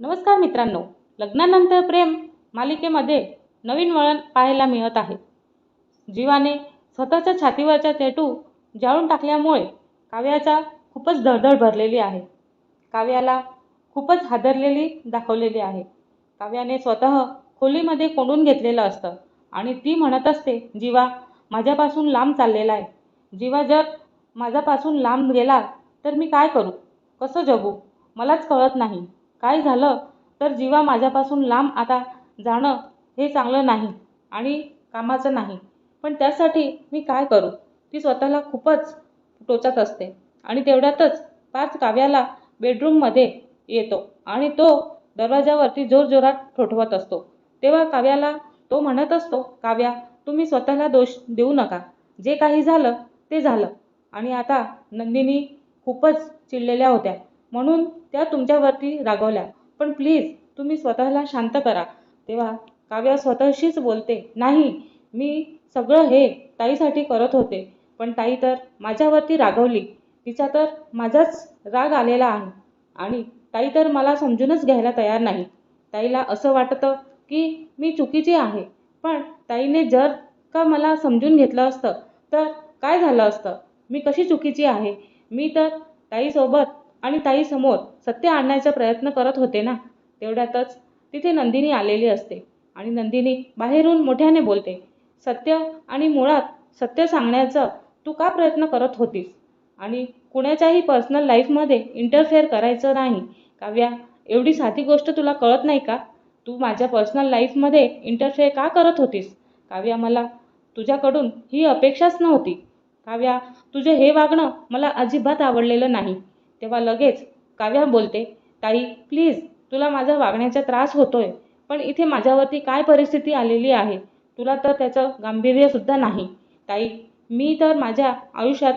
नमस्कार मित्रांनो. लग्नानंतर प्रेम मालिकेमध्ये नवीन वळण पाहायला मिळत आहे. जीवाने स्वतःच्या छातीवरचा टॅटू जाळून टाकल्यामुळे काव्याचा खूपच धडधड भरलेली आहे. काव्याला खूपच हादरलेली दाखवलेली आहे. काव्याने स्वतः खोलीमध्ये कोंडून घेतलेलं असतं आणि ती म्हणत असते जीवा माझ्यापासून लांब चाललेला आहे. जीवा जर माझ्यापासून लांब गेला तर मी काय करू? कसं जगू? मलाच कळत नाही. काय झालं? तर जीवा माझ्यापासून लांब आता जाणं हे चांगलं नाही आणि कामाचं नाही. पण त्यासाठी मी काय करू? ती स्वतःला खूपच टोचत असते आणि तेवढ्यातच पाच काव्याला बेडरूममध्ये येतो आणि तो दरवाजावरती जोरजोरात ठोठवत असतो. तेव्हा काव्याला तो म्हणत असतो काव्या तुम्ही स्वतःला दोष देऊ नका. जे काही झालं ते झालं. आणि आता नंदिनी खूपच चिडलेल्या होत्या. म्हणून त्या तुमच्यावरती रागवल्या. पण प्लीज तुम्ही स्वतःला शांत करा. तेव्हा काव्या स्वतःशीच बोलते नाही मी सगळं हे ताईसाठी करत होते पण ताई तर माझ्यावरती रागवली. तिचा तर माझाच राग आलेला आहे. आणि ताई तर मला समजूनच घ्यायला तयार नाही. ताईला असं वाटतं की मी चुकीची आहे. पण ताईने जर का मला समजून घेतलं असतं तर काय झालं असतं? मी कशी चुकीची आहे? मी तर ताईसोबत आणि ताईसमोर सत्य आणण्याचा प्रयत्न करत होते ना? तेवढ्यातच तिथे नंदिनी आलेली असते. आणि नंदिनी बाहेरून मोठ्याने बोलते सत्य आणि मुळात सत्य सांगण्याचं तू का प्रयत्न करत होतीस? आणि कुणाच्याही पर्सनल लाईफमध्ये इंटरफेअर करायचं नाही. काव्या एवढी साधी गोष्ट तुला कळत नाही का? तू माझ्या पर्सनल लाईफमध्ये इंटरफेअर का करत होतीस? काव्या मला तुझ्याकडून ही अपेक्षाच नव्हती. काव्या तुझे हे वागणं मला अजिबात आवडलेलं नाही. तेव्हा लगेच काव्या बोलते ताई प्लीज तुला माझा वागण्याचा त्रास होतोय पण इथे माझ्यावरती काय परिस्थिती आलेली आहे? तुला तर त्याचं गांभीर्यसुद्धा नाही. ताई मी तर माझ्या आयुष्यात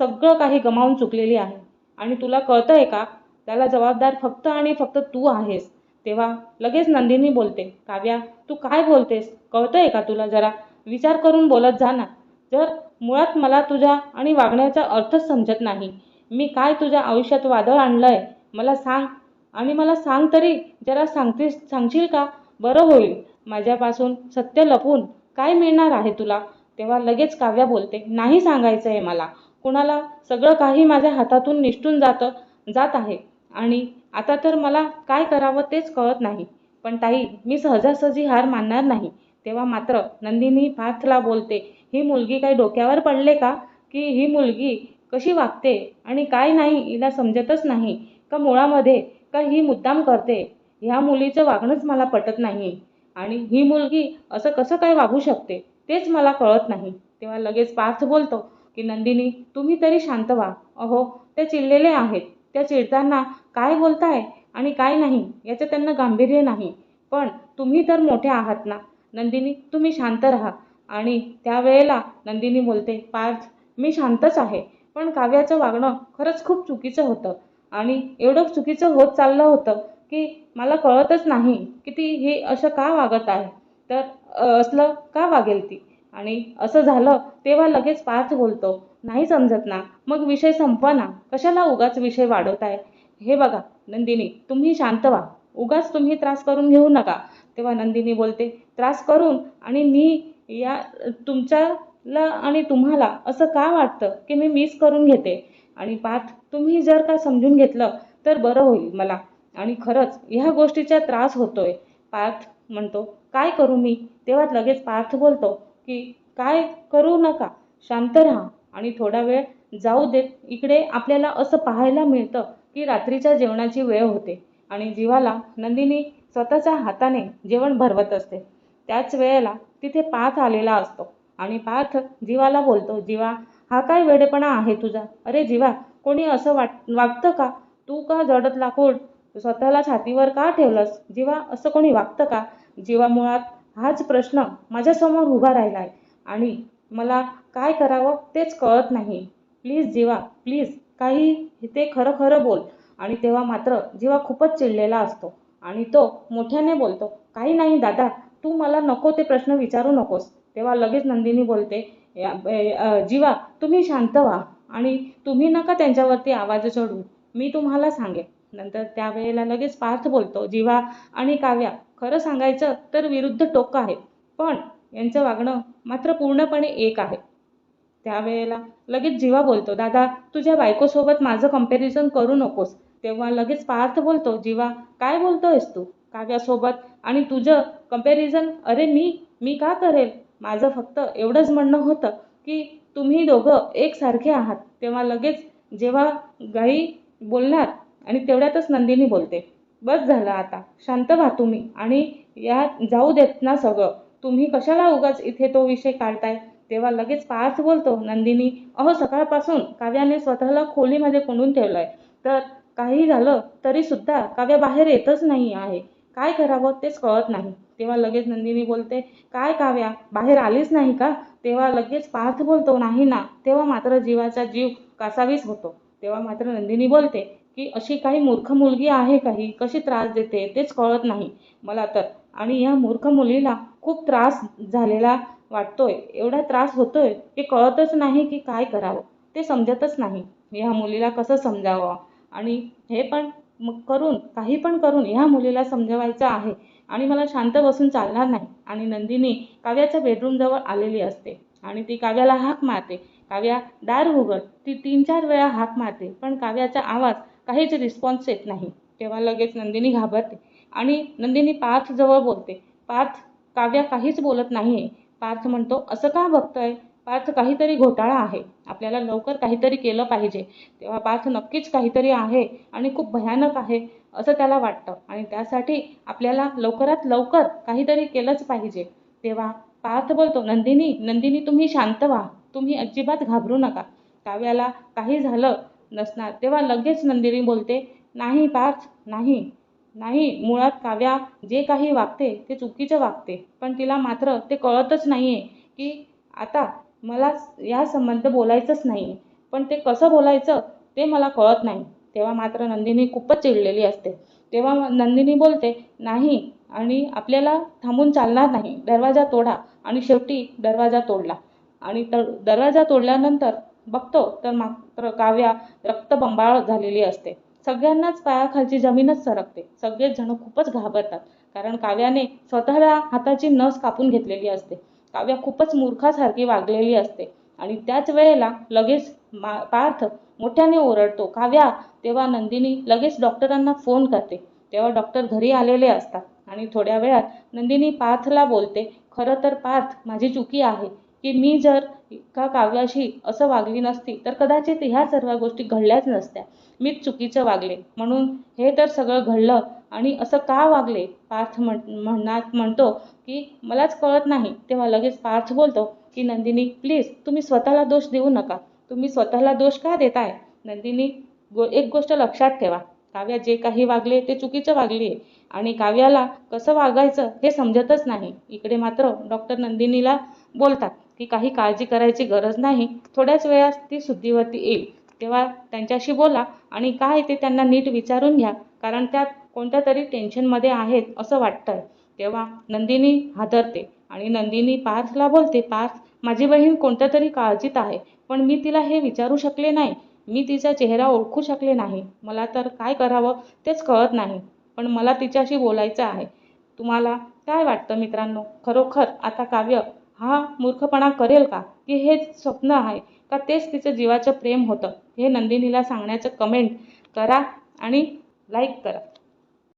सगळं काही गमावून चुकलेली आहे. आणि तुला कळतं आहे का? त्याला जबाबदार फक्त आणि फक्त तू आहेस. तेव्हा लगेच नंदिनी बोलते काव्या तू काय बोलतेस? कळतं आहे का तुला जरा? विचार करून बोलत जा ना. जर मुळात मला तुझ्या आणि वागण्याचा अर्थच समजत नाही मी काय तुझ्या आयुष्यात वादळ आणलं आहे मला सांग. आणि मला सांग तरी जरा सांगतेस सांगशील का? बरं होईल. माझ्यापासून सत्य लपून काय मिळणार आहे तुला? तेव्हा लगेच काव्या बोलते. नाही सांगायचं आहे मला. कुणाला? सगळं काही माझ्या हातातून निष्ठून जातं जात आहे. आणि आता तर मला काय करावं तेच कळत नाही. पण ताई मी सहजासहजी हार मानणार नाही. तेव्हा मात्र नंदिनी पाथला बोलते ही मुलगी काही डोक्यावर पडले का? की ही मुलगी कशी वागते आणि काय नाही हिला समजतच नाही का मुळामध्ये का ही मुद्दाम करते ह्या मुलीचं वागणंच मला पटत नाही. आणि ही मुलगी असं कसं काय वागू शकते तेच मला कळत नाही. तेव्हा लगेच पार्थ बोलतो की नंदिनी तुम्ही तरी शांत व्हा. अहो ते चिडलेले आहेत. त्या चिडताना काय बोलताय आणि काय नाही याचं त्यांना गांभीर्य नाही. पण तुम्ही तर मोठे आहात ना. नंदिनी तुम्ही शांत राहा. आणि त्यावेळेला नंदिनी बोलते पार्थ मी शांतच आहे. पण काव्याचं वागणं खरंच खूप चुकीचं होतं. आणि एवढं चुकीचं होत चाललं होतं की मला कळतच नाही की ती हे असं का वागत आहे. तर असलं का वागेल ती? आणि असं झालं तेव्हा लगेच पाच बोलतो. नाही समजत ना. मग विषय संपवा ना. कशाला उगाच विषय वाढवताय हे बघा नंदिनी तुम्ही शांत व्हा. उगाच तुम्ही त्रास करून घेऊ नका. तेव्हा नंदिनी बोलते त्रास करून आणि मी या तुमच्या ला आणि तुम्हाला असं का वाटतं की मी मिस करून घेते? आणि पाठ तुम्ही जर का समजून घेतलं तर बरं होईल मला. आणि खरंच ह्या गोष्टीचा त्रास होतोय. पार्थ म्हणतो काय करू मी? तेव्हा लगेच पार्थ बोलतो की काय करू नका. शांत राहा. आणि थोडा वेळ जाऊ देत. इकडे आपल्याला असं पाहायला मिळतं की रात्रीच्या जेवणाची वेळ होते. आणि जीवाला नंदिनी स्वतःच्या हाताने जेवण भरवत असते. त्याच वेळेला तिथे पार्थ आलेला असतो. आणि पार्थ जीवाला बोलतो जीवा हा काय वेडेपणा आहे तुझा? अरे जीवा कोणी असं वाट वागतं का? तू का जडत लाकूड स्वतःला छातीवर का ठेवलंस? जीवा असं कोणी वागतं का? जीवा मुळात हाच प्रश्न माझ्यासमोर उभा राहिला आहे आणि मला काय करावं तेच कळत नाही. प्लीज जीवा प्लीज काही ते खरं खरं बोल. आणि तेव्हा मात्र जीवा खूपच चिडलेला असतो आणि तो मोठ्याने बोलतो काही नाही दादा तू मला नको ते प्रश्न विचारू नकोस. तेव्हा लगेच नंदिनी बोलते जीवा तुम्ही शांत व्हा आणि तुम्ही नका त्यांच्यावरती आवाज चढवू मी तुम्हाला सांगेन. नंतर त्यावेळेला लगेच पार्थ बोलतो जीवा आणि काव्या खरं सांगायचं तर विरुद्ध टोक आहे पण यांचं वागणं मात्र पूर्णपणे एक आहे. त्यावेळेला लगेच जीवा बोलतो दादा तुझ्या बायकोसोबत माझं कंपॅरिझन करू नकोस. तेव्हा लगेच पार्थ बोलतो जीवा काय बोलतोयस तू? काव्यासोबत आणि तुझं कंपॅरिझन अरे मी मी का करेल? माझं फक्त एवढंच म्हणणं होतं की तुम्ही दोघं एकसारखे आहात. तेव्हा लगेच जेव्हा गाई बोलणार आणि तेवढ्यातच नंदिनी बोलते बस झालं आता शांत व्हा तुम्ही आणि या जाऊ देत ना सगळं. तुम्ही कशाला उगाच इथे तो विषय काढताय? तेव्हा लगेच पार्थ बोलतो नंदिनी अहो सकाळपासून काव्याने स्वतःला खोलीमध्ये कोंडून ठेवलंय. तर काही झालं तरी सुद्धा काव्या बाहेर येतच नाही आहे. काय करावं तेच कळत नाही. तेव्हा लगेच नंदिनी बोलते काय काव्या बाहेर आलीच नाही का? तेव्हा लगेच पार्थ बोलतो नाही ना. तेव्हा मात्र जीवाचा जीव कासावीस होतो. तेव्हा मात्र नंदिनी बोलते की अशी काही मूर्ख मुलगी आहे काही? कशी त्रास देते? तेच कळत नाही मला तर. आणि या मूर्ख मुलीला खूप त्रास झालेला वाटतोय. एवढा त्रास होतोय की कळतच नाही की काय करावं. ते समजतच नाही. ह्या मुलीला कसं समजावं? आणि हे पण मग करून काही पण करून ह्या मुलीला समजवायचं आहे. आणि मला शांत बसून चालणार नाही. आणि नंदिनी काव्याच्या बेडरूमजवळ आलेली असते. आणि ती काव्याला हाक मारते. काव्या दार उघड. ती तीन चार वेळा हाक मारते. पण काव्याचा आवाज काहीच रिस्पॉन्स येत नाही. तेव्हा लगेच नंदिनी घाबरते. आणि नंदिनी पार्थजवळ बोलते. पार्थ काव्या काहीच बोलत नाही आहे पार्थ म्हणतो असं का बघतोय? पार्थ काहीतरी घोटाळा आहे. आपल्याला लवकर काहीतरी केलं पाहिजे. तेव्हा पार्थ नक्कीच काहीतरी आहे आणि खूप भयानक आहे असं त्याला वाटतं. आणि त्यासाठी आपल्याला लवकरात लवकर काहीतरी केलंच पाहिजे. तेव्हा पार्थ बोलतो नंदिनी नंदिनी तुम्ही शांत व्हा. तुम्ही अजिबात घाबरू नका. काव्याला काही झालं नसणार. तेव्हा लगेच नंदिनी बोलते नाही पार्थ नाही. नाही मुळात काव्या जे काही वागते ते चुकीचं वागते. पण तिला मात्र ते कळतच नाही आहे की आता मला या संबंध बोलायचंच नाही. पण ते कसं बोलायचं ते मला कळत नाही. तेव्हा मात्र नंदिनी खूपच चिडलेली असते. तेव्हा नंदिनी बोलते नाही आणि आपल्याला थांबून चालणार नाही. दरवाजा तोडा. आणि शेवटी दरवाजा तोडला. आणि तर दरवाजा तोडल्यानंतर बघतो तर मात्र काव्या रक्तबंबाळ झालेली असते. सगळ्यांनाच पायाखालची जमीनच सरकते. सगळेच जण खूपच घाबरतात. कारण काव्याने स्वतःला हाताची नस कापून घेतलेली असते. काव्या खूपच मूर्खासारखी वागलेली असते. आणि त्याच वेळेला लगेच मा पार्थ मोठ्याने ओरडतो काव्या तेव्हा नंदिनी लगेच डॉक्टरांना फोन करते. तेव्हा डॉक्टर घरी आलेले असतात. आणि थोड्या वेळात नंदिनी पार्थला बोलते खरं तर पार्थ माझी चुकी आहे. की मी जर का काव्याशी असं वागली नसती तर कदाचित ह्या सर्व गोष्टी घडल्याच नसत्या. मीच चुकीचं वागले. म्हणून हे तर सगळं घडलं आणि असं का वागले? पार्थ म्हण म्हणणार म्हणतो की मलाच कळत नाही. तेव्हा लगेच पार्थ बोलतो की नंदिनी प्लीज तुम्ही स्वतःला दोष देऊ नका. तुम्ही स्वतःला दोष का देताय? नंदिनी गो एक गोष्ट लक्षात ठेवा. काव्या जे काही वागले ते चुकीचं वागली आहे आणि काव्याला कसं वागायचं हे समजतच नाही. इकडे मात्र डॉक्टर नंदिनीला बोलतात. की काही काळजी करायची गरज नाही थोड्याच वेळात ती शुद्धीवरती येईल. तेव्हा त्यांच्याशी बोला आणि काय ते त्यांना नीट विचारून घ्या कारण त्यात कोणत्या तरी टेन्शनमध्ये आहेत असं वाटतंय तेव्हा नंदिनी हादरते आणि नंदिनी पार्थला बोलते पार्थ माझी बहीण कोणत्या तरी काळजीत आहे पण मी तिला हे विचारू शकले नाही. मी तिचा चेहरा ओळखू शकले नाही. मला तर काय करावं तेच कळत नाही पण मला तिच्याशी बोलायचं आहे. तुम्हाला काय वाटतं मित्रांनो? खरोखर आता काव्य हा मूर्खपणा करेल का? की हे स्वप्न आहे? का तेच तिचं जीवाचं प्रेम होतं? हे नंदिनीला सांगण्याचं कमेंट करा आणि लाईक करा.